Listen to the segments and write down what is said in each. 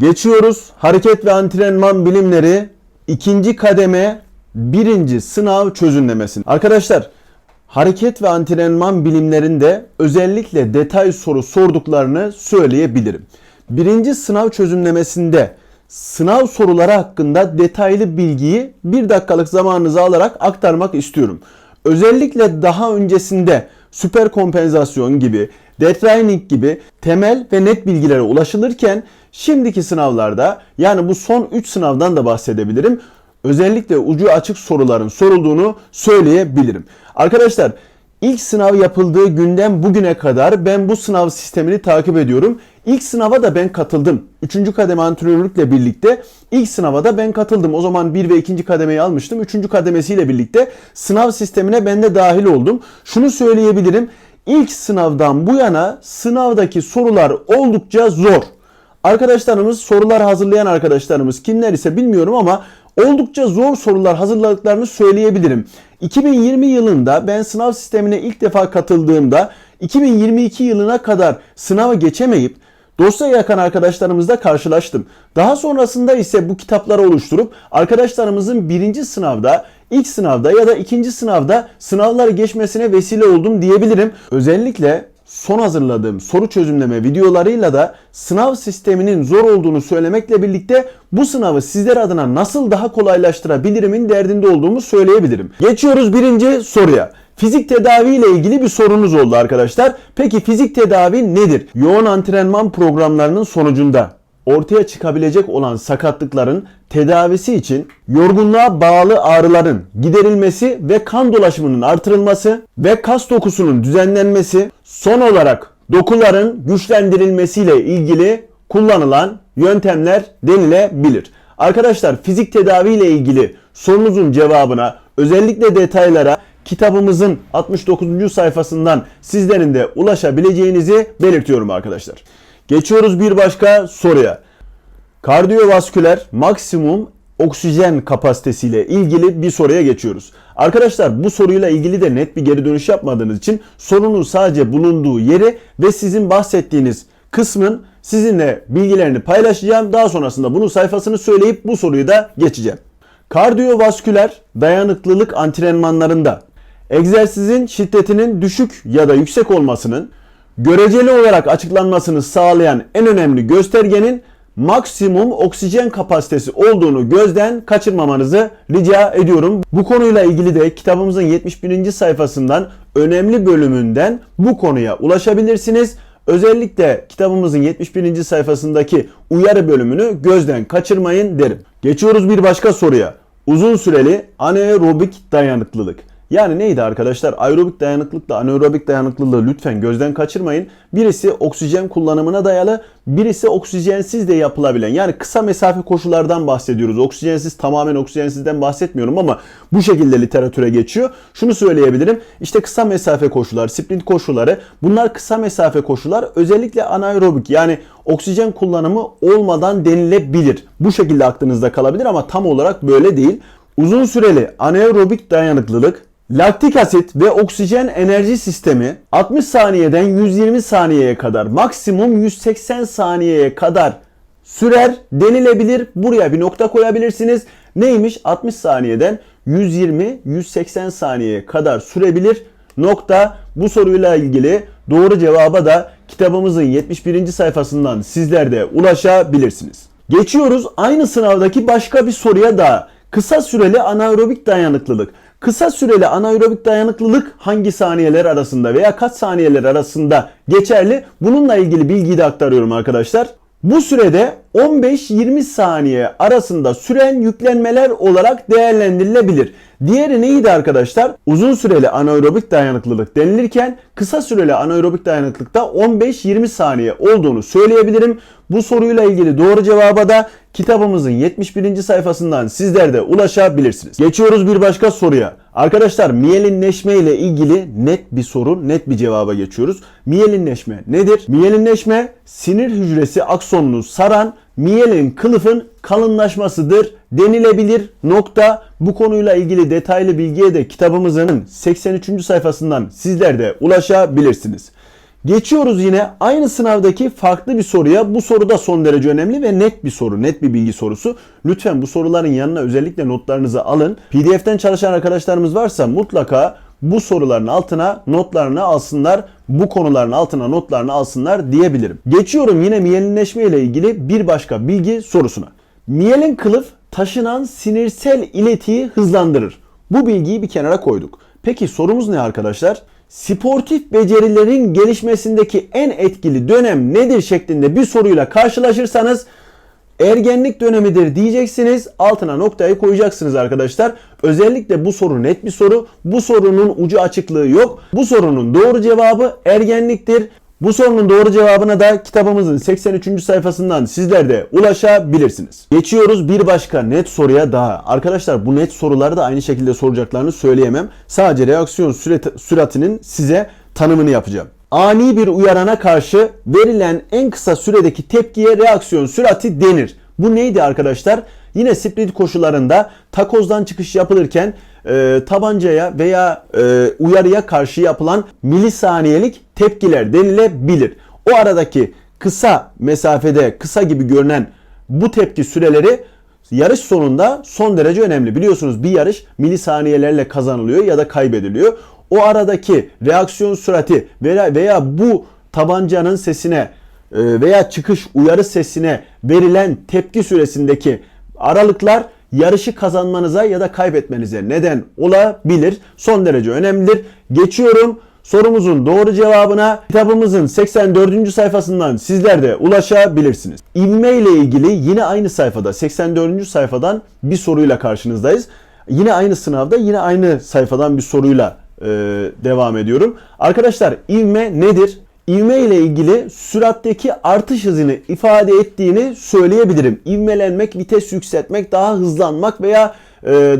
Geçiyoruz. Hareket ve antrenman bilimleri ikinci kademe birinci sınav çözümlemesi. Arkadaşlar hareket ve antrenman bilimlerinde özellikle detay soru sorduklarını söyleyebilirim. Birinci sınav çözümlemesinde sınav soruları hakkında detaylı bilgiyi bir dakikalık zamanınızı alarak aktarmak istiyorum. Özellikle daha öncesinde süper kompensasyon gibi, detraining gibi temel ve net bilgilere ulaşılırken şimdiki sınavlarda yani bu son 3 sınavdan da bahsedebilirim. Özellikle ucu açık soruların sorulduğunu söyleyebilirim. Arkadaşlar ilk sınav yapıldığı günden bugüne kadar ben bu sınav sistemini takip ediyorum. İlk sınava da ben katıldım. Üçüncü kademe antrenörlükle birlikte ilk sınava da ben katıldım. O zaman bir ve ikinci kademeyi almıştım. Üçüncü kademesiyle birlikte sınav sistemine ben de dahil oldum. Şunu söyleyebilirim. İlk sınavdan bu yana sınavdaki sorular oldukça zor. Arkadaşlarımız sorular hazırlayan arkadaşlarımız kimler ise bilmiyorum ama oldukça zor sorular hazırladıklarını söyleyebilirim. 2020 yılında ben sınav sistemine ilk defa katıldığımda 2022 yılına kadar sınava geçemeyip dosya yakan arkadaşlarımızla karşılaştım. Daha sonrasında ise bu kitapları oluşturup arkadaşlarımızın birinci sınavda, ilk sınavda ya da ikinci sınavda sınavları geçmesine vesile oldum diyebilirim. Özellikle son hazırladığım soru çözümleme videolarıyla da sınav sisteminin zor olduğunu söylemekle birlikte bu sınavı sizler adına nasıl daha kolaylaştırabilirimin derdinde olduğumu söyleyebilirim. Geçiyoruz birinci soruya. Fizik tedavi ile ilgili bir sorunuz oldu arkadaşlar. Peki fizik tedavi nedir? Yoğun antrenman programlarının sonucunda ortaya çıkabilecek olan sakatlıkların tedavisi için yorgunluğa bağlı ağrıların giderilmesi ve kan dolaşımının artırılması ve kas dokusunun düzenlenmesi son olarak dokuların güçlendirilmesiyle ilgili kullanılan yöntemler denilebilir. Arkadaşlar fizik tedavi ile ilgili sorunuzun cevabına özellikle detaylara kitabımızın 69. sayfasından sizlerin de ulaşabileceğinizi belirtiyorum arkadaşlar. Geçiyoruz bir başka soruya. Kardiyovasküler maksimum oksijen kapasitesiyle ilgili bir soruya geçiyoruz. Arkadaşlar bu soruyla ilgili de net bir geri dönüş yapmadığınız için sorunun sadece bulunduğu yeri ve sizin bahsettiğiniz kısmın sizinle bilgilerini paylaşacağım. Daha sonrasında bunun sayfasını söyleyip bu soruyu da geçeceğim. Kardiyovasküler dayanıklılık antrenmanlarında egzersizin şiddetinin düşük ya da yüksek olmasının göreceli olarak açıklanmasını sağlayan en önemli göstergenin maksimum oksijen kapasitesi olduğunu gözden kaçırmamanızı rica ediyorum. Bu konuyla ilgili de kitabımızın 71. sayfasından önemli bölümünden bu konuya ulaşabilirsiniz. Özellikle kitabımızın 71. sayfasındaki uyarı bölümünü gözden kaçırmayın derim. Geçiyoruz bir başka soruya. Uzun süreli anaerobik dayanıklılık. Yani neydi arkadaşlar? Aerobik dayanıklılıkla anaerobik dayanıklılığı lütfen gözden kaçırmayın. Birisi oksijen kullanımına dayalı, birisi oksijensiz de yapılabilen. Yani kısa mesafe koşulardan bahsediyoruz. Oksijensiz tamamen oksijensizden bahsetmiyorum ama bu şekilde literatüre geçiyor. Şunu söyleyebilirim. İşte kısa mesafe koşular, sprint koşuları bunlar kısa mesafe koşular. Özellikle anaerobik yani oksijen kullanımı olmadan denilebilir. Bu şekilde aklınızda kalabilir ama tam olarak böyle değil. Uzun süreli anaerobik dayanıklılık Laktik asit ve oksijen enerji sistemi 60 saniyeden 120 saniyeye kadar maksimum 180 saniyeye kadar sürer denilebilir. Buraya bir nokta koyabilirsiniz. Neymiş? 60 saniyeden 120-180 saniyeye kadar sürebilir. Nokta bu soruyla ilgili doğru cevaba da kitabımızın 71. sayfasından sizler de ulaşabilirsiniz. Geçiyoruz aynı sınavdaki başka bir soruya da. Kısa süreli anaerobik dayanıklılık. Kısa süreli anaerobik dayanıklılık hangi saniyeler arasında veya kaç saniyeler arasında geçerli? Bununla ilgili bilgiyi de aktarıyorum arkadaşlar. Bu sürede 15-20 saniye arasında süren yüklenmeler olarak değerlendirilebilir. Diğeri neydi arkadaşlar? Uzun süreli anaerobik dayanıklılık denilirken kısa süreli anaerobik dayanıklılıkta 15-20 saniye olduğunu söyleyebilirim. Bu soruyla ilgili doğru cevaba da kitabımızın 71. sayfasından sizler de ulaşabilirsiniz. Geçiyoruz bir başka soruya. Arkadaşlar miyelinleşme ile ilgili net bir soru, net bir cevaba geçiyoruz. Miyelinleşme nedir? Miyelinleşme sinir hücresi aksonunu saran miyelin kılıfın kalınlaşmasıdır denilebilir. Nokta bu konuyla ilgili detaylı bilgiye de kitabımızın 83. sayfasından sizler de ulaşabilirsiniz. Geçiyoruz yine aynı sınavdaki farklı bir soruya. Bu soru da son derece önemli ve net bir soru, net bir bilgi sorusu. Lütfen bu soruların yanına özellikle notlarınızı alın. PDF'ten çalışan arkadaşlarımız varsa mutlaka bu soruların altına notlarını alsınlar. Bu konuların altına notlarını alsınlar diyebilirim. Geçiyorum yine miyelinleşme ile ilgili bir başka bilgi sorusuna. Miyelin kılıf taşınan sinirsel iletiyi hızlandırır. Bu bilgiyi bir kenara koyduk. Peki sorumuz ne arkadaşlar? Sportif becerilerin gelişmesindeki en etkili dönem nedir şeklinde bir soruyla karşılaşırsanız ergenlik dönemidir diyeceksiniz. Altına noktayı koyacaksınız arkadaşlar. Özellikle bu soru net bir soru. Bu sorunun ucu açıklığı yok. Bu sorunun doğru cevabı ergenliktir. Bu sorunun doğru cevabına da kitabımızın 83. sayfasından sizler de ulaşabilirsiniz. Geçiyoruz bir başka net soruya daha. Arkadaşlar bu net soruları da aynı şekilde soracaklarını söyleyemem. Sadece reaksiyon sürat- süratinin size tanımını yapacağım. Ani bir uyarana karşı verilen en kısa süredeki tepkiye reaksiyon sürati denir. Bu neydi arkadaşlar? Yine sprint koşularında takozdan çıkış yapılırken e, tabancaya veya e, uyarıya karşı yapılan milisaniyelik tepkiler denilebilir. O aradaki kısa mesafede kısa gibi görünen bu tepki süreleri yarış sonunda son derece önemli. Biliyorsunuz bir yarış milisaniyelerle kazanılıyor ya da kaybediliyor. O aradaki reaksiyon sürati veya, veya bu tabancanın sesine e, veya çıkış uyarı sesine verilen tepki süresindeki aralıklar yarışı kazanmanıza ya da kaybetmenize neden olabilir. Son derece önemlidir. Geçiyorum sorumuzun doğru cevabına kitabımızın 84. sayfasından sizler de ulaşabilirsiniz. İvme ile ilgili yine aynı sayfada 84. sayfadan bir soruyla karşınızdayız. Yine aynı sınavda yine aynı sayfadan bir soruyla e, devam ediyorum. Arkadaşlar ivme nedir? İvme ile ilgili süratteki artış hızını ifade ettiğini söyleyebilirim. İvmelenmek, vites yükseltmek, daha hızlanmak veya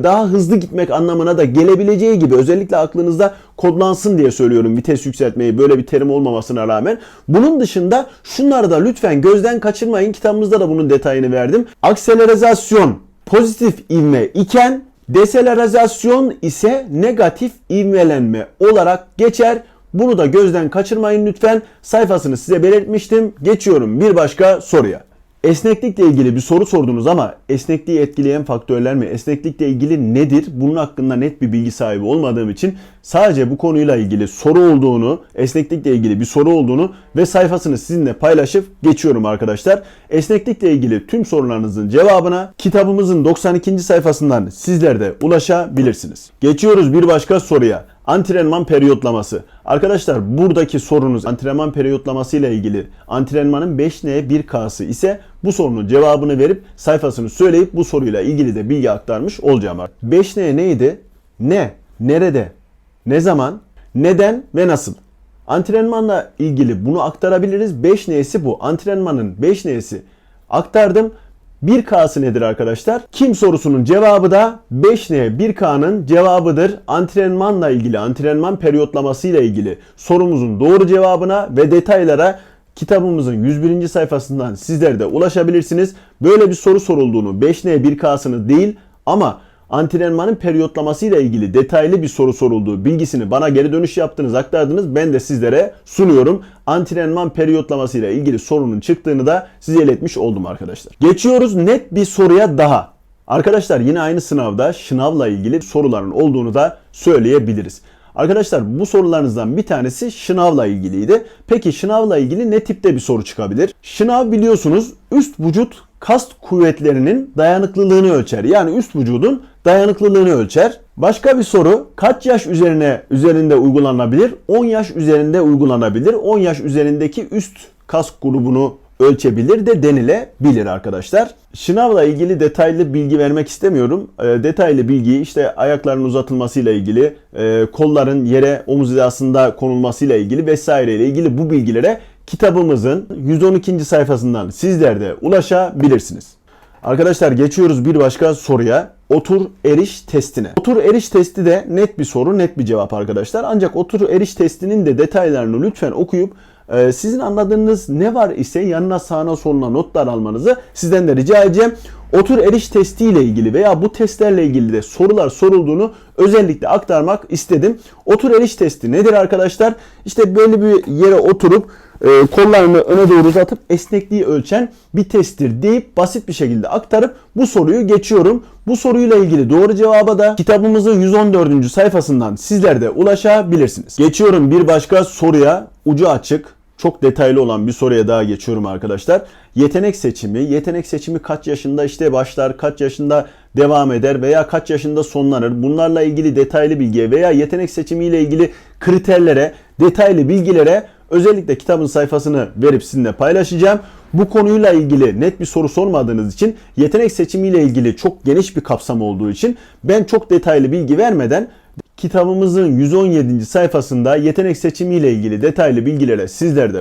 daha hızlı gitmek anlamına da gelebileceği gibi özellikle aklınızda kodlansın diye söylüyorum vites yükseltmeyi böyle bir terim olmamasına rağmen. Bunun dışında şunları da lütfen gözden kaçırmayın. Kitabımızda da bunun detayını verdim. Akselerizasyon pozitif ivme iken deselerizasyon ise negatif ivmelenme olarak geçer. Bunu da gözden kaçırmayın lütfen. Sayfasını size belirtmiştim. Geçiyorum bir başka soruya. Esneklikle ilgili bir soru sordunuz ama esnekliği etkileyen faktörler mi? Esneklikle ilgili nedir? Bunun hakkında net bir bilgi sahibi olmadığım için sadece bu konuyla ilgili soru olduğunu, esneklikle ilgili bir soru olduğunu ve sayfasını sizinle paylaşıp geçiyorum arkadaşlar. Esneklikle ilgili tüm sorularınızın cevabına kitabımızın 92. sayfasından sizler de ulaşabilirsiniz. Geçiyoruz bir başka soruya. Antrenman periyotlaması. Arkadaşlar buradaki sorunuz antrenman periyotlaması ile ilgili antrenmanın 5N 1K'sı ise bu sorunun cevabını verip sayfasını söyleyip bu soruyla ilgili de bilgi aktarmış olacağım. 5N neydi? Ne? Nerede? Ne zaman? Neden ve nasıl? Antrenmanla ilgili bunu aktarabiliriz. 5N'si bu. Antrenmanın 5N'si aktardım. 1K'sı nedir arkadaşlar? Kim sorusunun cevabı da 5N 1K'nın cevabıdır. Antrenmanla ilgili, antrenman periyotlaması ile ilgili sorumuzun doğru cevabına ve detaylara kitabımızın 101. sayfasından sizler de ulaşabilirsiniz. Böyle bir soru sorulduğunu 5N 1K'sını değil ama antrenmanın periyotlaması ile ilgili detaylı bir soru sorulduğu bilgisini bana geri dönüş yaptınız, aktardınız. Ben de sizlere sunuyorum. Antrenman periyotlaması ile ilgili sorunun çıktığını da size iletmiş oldum arkadaşlar. Geçiyoruz net bir soruya daha. Arkadaşlar yine aynı sınavda şınavla ilgili soruların olduğunu da söyleyebiliriz. Arkadaşlar bu sorularınızdan bir tanesi şınavla ilgiliydi. Peki şınavla ilgili ne tipte bir soru çıkabilir? Şınav biliyorsunuz üst vücut kas kuvvetlerinin dayanıklılığını ölçer. Yani üst vücudun dayanıklılığını ölçer. Başka bir soru kaç yaş üzerine üzerinde uygulanabilir? 10 yaş üzerinde uygulanabilir. 10 yaş üzerindeki üst kas grubunu ölçebilir de denilebilir arkadaşlar. Şınavla ilgili detaylı bilgi vermek istemiyorum. E, detaylı bilgiyi işte ayakların uzatılmasıyla ilgili, e, kolların yere omuz hizasında konulmasıyla ilgili vesaire ile ilgili bu bilgilere kitabımızın 112. sayfasından sizler de ulaşabilirsiniz. Arkadaşlar geçiyoruz bir başka soruya. Otur eriş testine. Otur eriş testi de net bir soru, net bir cevap arkadaşlar. Ancak otur eriş testinin de detaylarını lütfen okuyup e, sizin anladığınız ne var ise yanına sağına soluna notlar almanızı sizden de rica edeceğim. otur eriş testi ile ilgili veya bu testlerle ilgili de sorular sorulduğunu özellikle aktarmak istedim. Otur eriş testi nedir arkadaşlar? İşte böyle bir yere oturup e, kollarını öne doğru uzatıp esnekliği ölçen bir testtir deyip basit bir şekilde aktarıp bu soruyu geçiyorum. Bu soruyla ilgili doğru cevaba da kitabımızın 114. sayfasından sizler de ulaşabilirsiniz. Geçiyorum bir başka soruya. Ucu açık, çok detaylı olan bir soruya daha geçiyorum arkadaşlar. Yetenek seçimi, yetenek seçimi kaç yaşında işte başlar, kaç yaşında devam eder veya kaç yaşında sonlanır? Bunlarla ilgili detaylı bilgiye veya yetenek seçimi ile ilgili kriterlere, detaylı bilgilere özellikle kitabın sayfasını verip sizinle paylaşacağım. Bu konuyla ilgili net bir soru sormadığınız için yetenek seçimi ile ilgili çok geniş bir kapsam olduğu için ben çok detaylı bilgi vermeden kitabımızın 117. sayfasında yetenek seçimi ile ilgili detaylı bilgilere sizler de